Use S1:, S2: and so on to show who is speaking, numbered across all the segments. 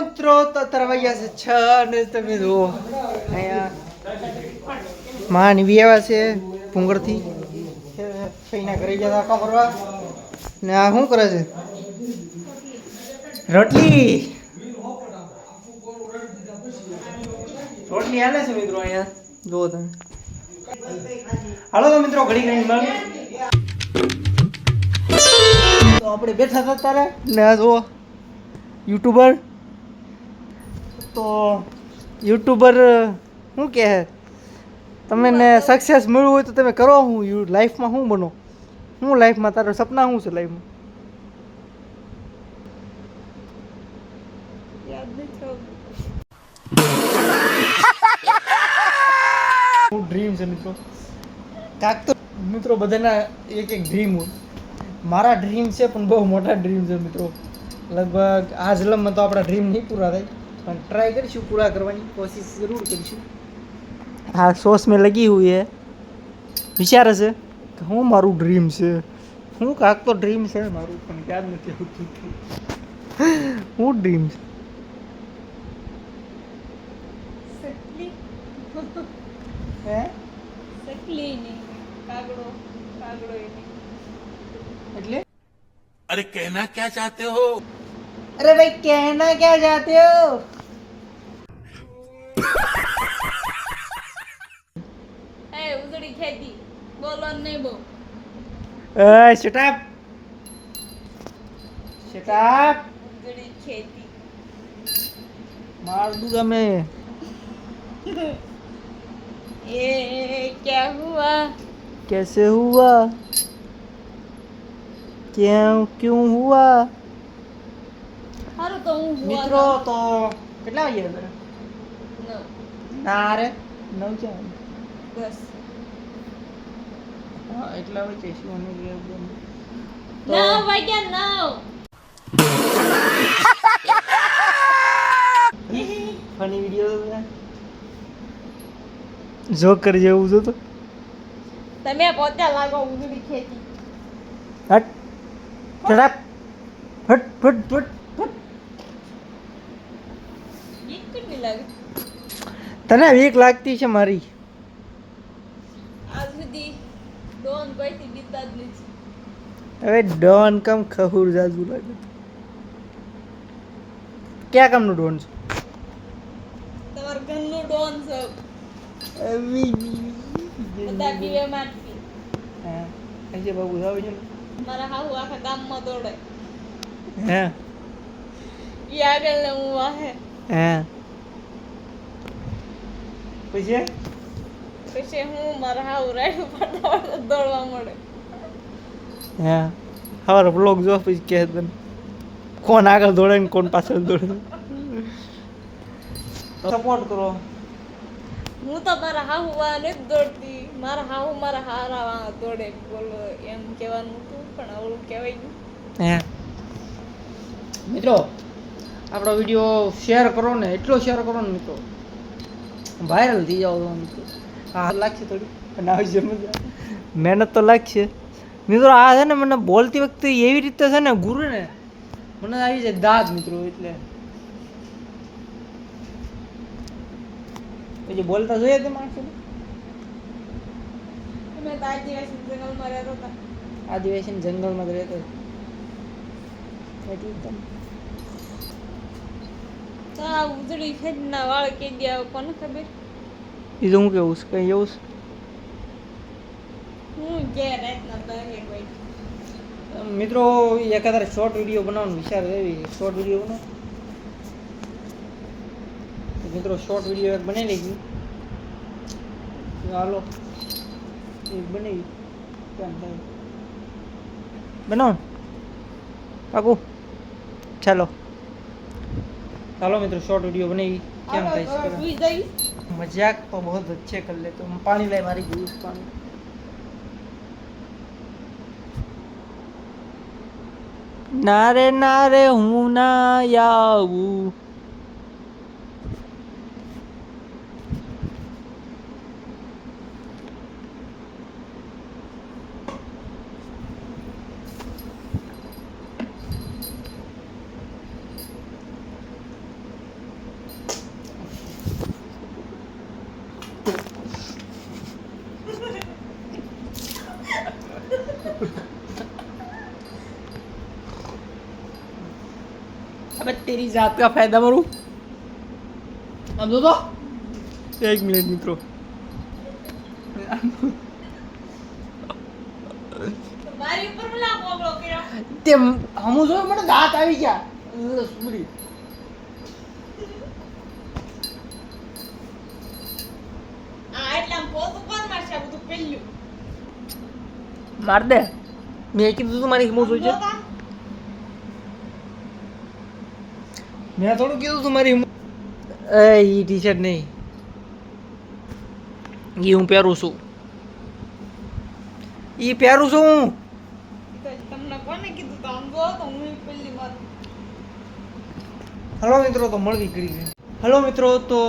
S1: મિત્રો તો વાગ્યા છે, છ ને તમે જુઓ. અહીંયા મહાન એવી આવ્યા છે, ભૂંગળથી. ફઈના ઘરે ગયા હતા કરવા ને આ શું કરે છે? રોટલી. રોટલી હાલે છે મિત્રો અહીંયા. જુઓ તમે. હાલો તો મિત્રો, ઘડી ઘડી મળીએ. તો આપણે બેઠા હતા તારે ને જુઓ, યુટ્યુબર. તો યુટ્યુબર શું કહે? તમને સક્સેસ મળવું હોય તો તમે કરો હું યુ લાઈફમાં શું બનો? શું લાઈફમાં તારા સપના શું છે લાઈફમાં હું ડ્રીમ છે મિત્રો. કાંક તો મિત્રો બધાના એક એક ડ્રીમ હોય. મારા ડ્રીમ છે પણ બહુ મોટા ડ્રીમ છે મિત્રો. લગભગ આ જલમમાં તો આપણા ડ્રીમ નહીં પૂરા થાય. પણ ટ્રાય કરીશું પૂરા કરવાની કોશિશ જરૂર કરીશું આ સોસ મેં લગી હુઈ હે વિચારે છે કે હું મારું ડ્રીમ છે હું કાંક તો ડ્રીમ છે મારું પણ યાદ નથી આવતું હું ડ્રીમ છે
S2: સકલી
S1: હે
S2: સકલી નહીં કાગડો કાગડો એ નહીં
S1: એટલે
S3: अरे कहना क्या चाहते हो
S1: અરે ભાઈ કહેના ક્યાં જાતે હો
S2: એ ઉજળી ખેતી બોલો નહીં બહુ
S1: એ શટ અપ શટ અપ
S2: ઉજળી ખેતી
S1: માર દૂંગા મેં
S2: એ क्या हुआ
S1: कैसे हुआ क्यों क्यों हुआ
S2: હારું તો હું
S1: મિત્રો તો કેટલા વાગે હતા ના રે નવ છે
S2: બસ.
S1: હા એટલા વાગે શું અને
S2: નવ વાગ્યા નવ.
S1: ફની વીડિયો જોકર જેવું છે તો.
S2: તમે પોતે લાગો ઉજળી ખેતી
S1: હટ. ચડાપ હટ ફટ ફટ. તને વીક લાગતી છે મારી.
S2: આજ સુધી ડોન કોઈથી બીતા જ નથી.
S1: હવે ડોન કમ ખહુર જાજુ લાગે. ક્યાં કામનું ડોન છે?
S2: તમારું ઘરનું ડોન છે. બધા પીવે માટકી
S1: હા આજે બાબુ જાવ છે
S2: મારા હાહુ આખા ગામમાં દોડે.
S1: હા.
S2: એ આગળ હું વાહે.
S1: હે. પછી?
S2: પછી હું મારા હાવ રાઈડ પડતા દોડવા મળે.
S1: હા? હવાર બ્લોગ જો પછી કે તને કોણ આગળ દોડે ને કોણ પાછળ દોડે? સપોર્ટ કરો.
S2: હું તો મારા હાહુ વા નથી દોડતી. મારા હાહુ મારા હારા વા દોડે બોલો એમ કહેવાનું હતું પણ આવડું કહેવાય ગયું
S1: હે? મિત્રો આપણો વીડિયો શેર કરો ને એટલો શેર કરો ને મિત્રો. વાયરલ થઈ જાવ તો હા લાગશે થોડી પણ આવી છે મહેનત તો લાગશે. મિત્રો આ છે ને મને બોલતી વખતે એવી રીતે છે ને ગુરુ ને મને આવી જાય દાદ મિત્રો એટલે. પછી બોલતા જોઈએ તે માણસો.
S2: આદિવાસી જંગલમાં રહેતા
S1: આદિવાસી જંગલમાં જ રહેતો એટલે
S2: આ ઉજળી ખેતના વાળ કે દ્યા કોને ખબર?
S1: એ તો હું કેવું છે? કઈ એવું
S2: હું કે રાતના દહે કોઈ.
S1: છે મિત્રો એકાદાર શોર્ટ વીડિયો બનાવવાનો વિચાર એવી શોર્ટ વીડિયો બનાવો. મિત્રો શોર્ટ વીડિયો એક બનાવી લઈ હાલો. એક બનાવી. બનાવો. પાકું. ચાલો. ચાલો મિત્રો શોર્ટ વીડિયો બનાવી. કેમ થાય છે?
S2: મજાક તો
S1: બહુ અચ્છે કર લે તો. પાણી લઈ મારી ગયું પાણી. ના રે ના રે હું ના આવું. તેરી જાત કા ફાયદા फायदा આમ જો તો. એક મિનિટ મિત્રો.
S2: મારી ઉપર પેલા કોગળો કર્યો?
S1: તે હમું જો મને દાંત આવી ગયા.
S2: પેલ્યું.
S1: માર દે. મેં કીધું તું મારી હિમો જોઈ છે મેં થોડું કીધું તું મારી એ ઈ ટી શર્ટ નહીં. ઈ હું પહેરું છું. ઈ પહેરું છું હું.
S2: તમને કોને કીધું તો? આમ તો હું પેલી મારું
S1: હલો મિત્રો તો મળવી કરી છે હલો મિત્રો તો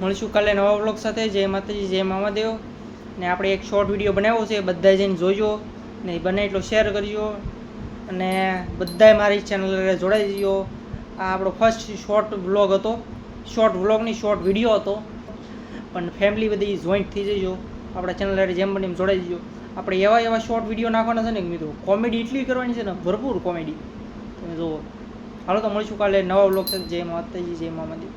S1: મળીશું કાલે નવા બ્લોગ સાથે. જય માતાજી જય મામાદેવ. ને આપણે એક શોર્ટ વીડિયો બનાવ્યો છે. બધા જઈને જોજો. ને બને એટલો શેર કરજો. અને બધાય મારી ચેનલ જોડાઈ જજો. આ આપણો ફર્સ્ટ શોર્ટ વ્લોગ હતો. શોર્ટ વ્લોગની શોર્ટ વીડિયો હતો. પણ ફેમિલી બધી જોઈન્ટ થઈ જજો. આપણા ચેનલ જેમ બને એમ જોડાઈ જજો. આપણે એવા એવા શોર્ટ વીડિયો નાખવાના છે ને મિત્રો કોમેડી એટલી કરવાની છે ને, ભરપૂર કોમેડી તમે જુઓ. હાલો તો મળીશું કાલે નવા વ્લોગ સાથે. જય માતાજી, જય મામાજી